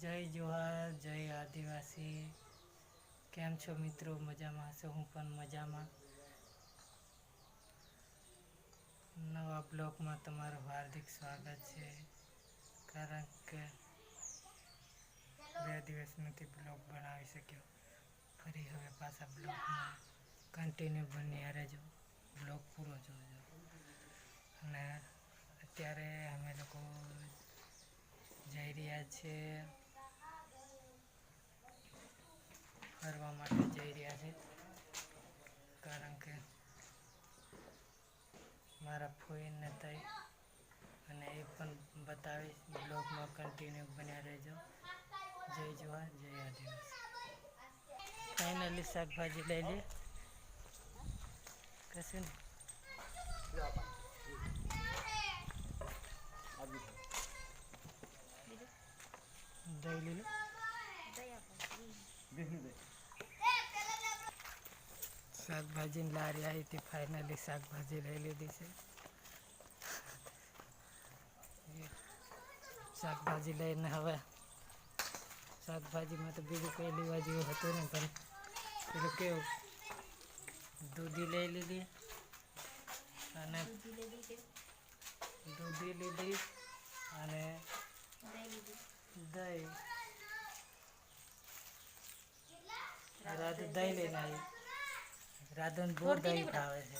જય જોહાર, જય આદિવાસી. કેમ છો મિત્રો? મજામાં હશે? હું પણ મજામાં. નવા બ્લોગમાં તમારું હાર્દિક સ્વાગત છે. કારણ કે બે દિવસ નથી બ્લોગ બનાવી શક્યો. ફરી હવે પાછા બ્લોગમાં કન્ટિન્યુ બની રહેજો. બ્લોગ પૂરો જોજો. અને અત્યારે રહ્યા છે. ફરવા માટે જઈ રહ્યા છે. કારણ કે મારા ફોઈને થઈ અને એ પણ બતાવીશ બ્લોગમાં કન્ટિન્યુ બન્યા રહેજો. જય જોહાર જય આદિવાસી. ફાઇનલી શાકભાજી લઈ લે. કશું ને દહીં લે શાકભાજીની લારી આવી હતી ફાઇનલી શાકભાજી લઈ લીધી છે. શાકભાજી લઈને હવે શાકભાજીમાં તો બીજું કંઈ લેવા જેવું હતું ને પણ પેલું કેવું? દૂધી લઈ લીધી અને દૂધી લીધી અને દહીં. રાધુ દહીં લઈને આવી. રાધુને બહુ દહીં ખાવે છે.